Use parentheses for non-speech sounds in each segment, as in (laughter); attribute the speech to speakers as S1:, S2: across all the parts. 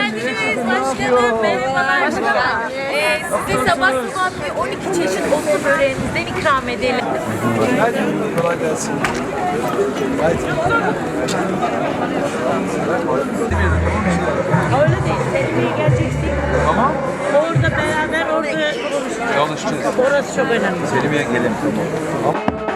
S1: geldiniz başkanım. Merhabalar başkanım. Ee, size sabah sabah bir 12 çeşit otlu böreğimizden ikram edelim.
S2: Hadi kolay gelsin.
S1: Öyle değil. Selimiye geleceksin.
S2: Tamam.
S1: Orada beraber orada konuşacağız. Orası çok önemli.
S2: Selimiye gelin.
S3: Size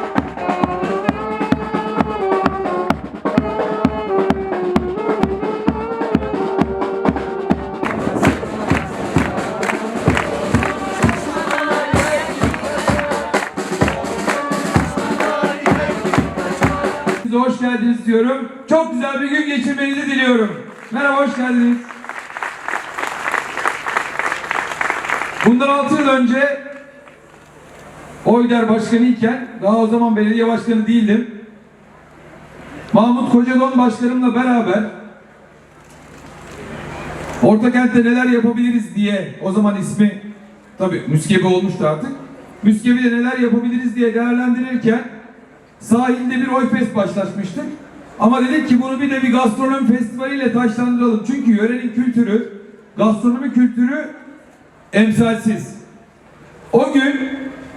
S3: geldiniz diyorum. Çok güzel bir gün geçirmenizi diliyorum. Merhaba, hoş geldiniz. Bundan 6 yıl önce Oyder Başkanı iken, daha o zaman belediye başkanı değildim. Mahmut Kocadon Başkanımla beraber Ortakent'te neler yapabiliriz diye o zaman ismi tabi Müskebe olmuştu artık. Müskebe'de neler yapabiliriz diye değerlendirirken sahilde bir Oyfest başlatmıştık. Ama dedik ki bunu bir de bir gastronomi festivaliyle taşlandıralım. Çünkü yörenin kültürü, gastronomi kültürü emsalsiz. O gün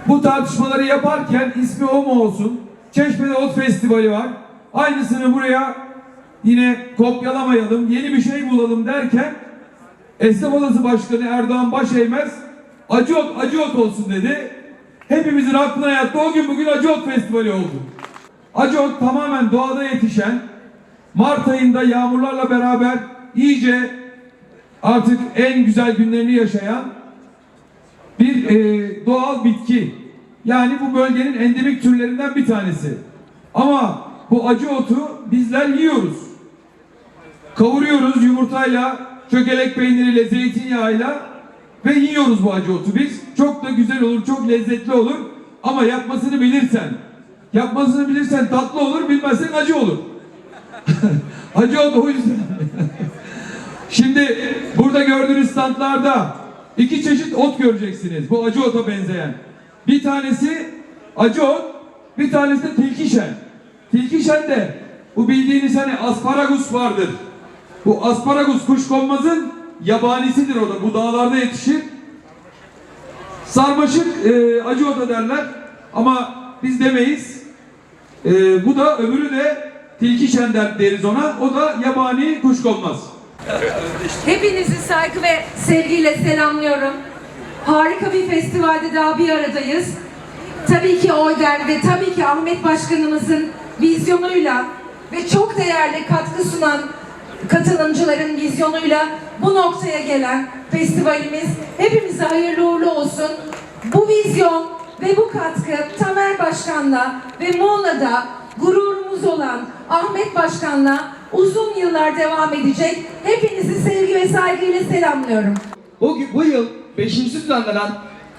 S3: bu tartışmaları yaparken ismi o mu olsun? Çeşme'de Ot Festivali var. Aynısını buraya yine kopyalamayalım, yeni bir şey bulalım derken Esnaf Odası Başkanı Erdoğan Başeğmez acı ot, acı ot olsun dedi. Hepimizin aklına yattı. O gün bugün acı ot festivali oldu. Acı ot tamamen doğada yetişen, Mart ayında yağmurlarla beraber iyice artık en güzel günlerini yaşayan bir e, doğal bitki. Yani bu bölgenin endemik türlerinden bir tanesi. Ama bu acı otu bizler yiyoruz. Kavuruyoruz yumurtayla, çökelek peyniriyle, zeytinyağıyla ve yiyoruz bu acı otu biz. Çok da güzel olur, çok lezzetli olur. Ama yapmasını bilirsen, yapmasını bilirsen tatlı olur, bilmezsen acı olur. (laughs) acı ot o yüzden. (laughs) Şimdi burada gördüğünüz standlarda iki çeşit ot göreceksiniz. Bu acı ota benzeyen. Bir tanesi acı ot, bir tanesi de tilkişen. Tilkişen de bu bildiğiniz hani asparagus vardır. Bu asparagus kuşkonmazın yabanisidir o da. Bu dağlarda yetişir. Sarmaşık e, acı ota derler ama biz demeyiz. E, bu da öbürü de tilkişen der, deriz ona. O da yabani kuşkonmaz.
S4: Hepinizi saygı ve sevgiyle selamlıyorum. Harika bir festivalde daha bir aradayız. Tabii ki Oyder ve tabii ki Ahmet Başkanımızın vizyonuyla ve çok değerli katkı sunan katılımcıların vizyonuyla bu noktaya gelen festivalimiz hepimize hayırlı uğurlu olsun. Bu vizyon ve bu katkı Tamer Başkan'la ve Muğla'da gururumuz olan Ahmet Başkan'la uzun yıllar devam edecek. Hepinizi sevgi ve saygıyla selamlıyorum.
S5: Bu, bu yıl 5. düzenlenen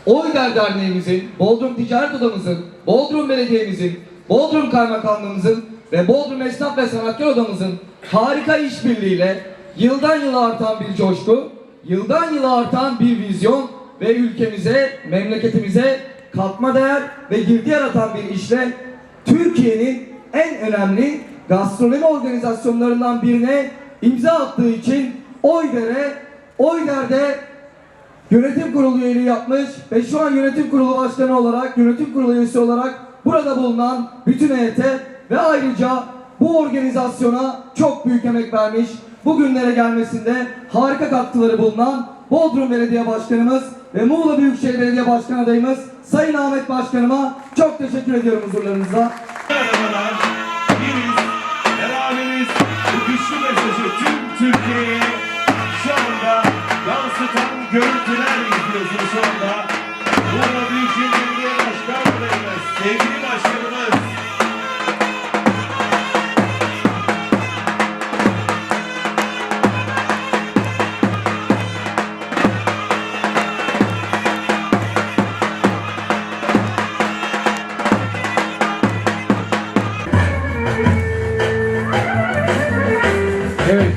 S5: Oyder Derneğimizin, Bodrum Ticaret Odamızın, Bodrum Belediye'mizin, Bodrum Kaymakamlığımızın ve Bodrum Esnaf ve Sanatkar Odamızın harika işbirliğiyle yıldan yıla artan bir coşku, yıldan yıla artan bir vizyon ve ülkemize, memleketimize katma değer ve girdi yaratan bir işle Türkiye'nin en önemli gastronomi organizasyonlarından birine imza attığı için Oyder'e, Oyder'de yönetim kurulu üyeliği yapmış ve şu an yönetim kurulu başkanı olarak, yönetim kurulu üyesi olarak burada bulunan bütün heyete ve ayrıca bu organizasyona çok büyük emek vermiş, bugünlere gelmesinde harika katkıları bulunan Bodrum Belediye Başkanımız ve Muğla Büyükşehir Belediye Başkan adayımız Sayın Ahmet Başkanıma çok teşekkür ediyorum huzurlarınızda.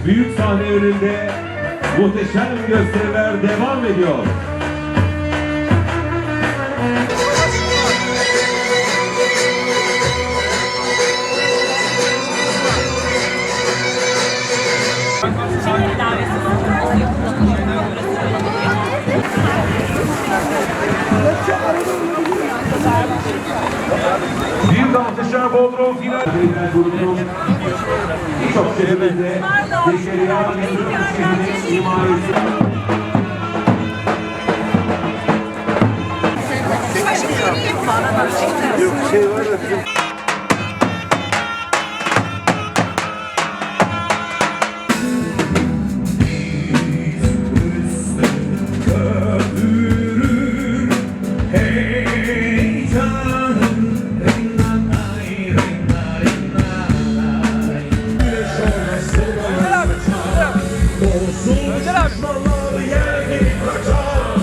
S6: Büyük sahne önünde muhteşem gösteriler devam ediyor.
S1: Bir davetsiz.
S6: Dünya Bodrum Final birçok şehrinde Zekeriya Yıldırım şehrinin himayesi.
S2: Yok şey var da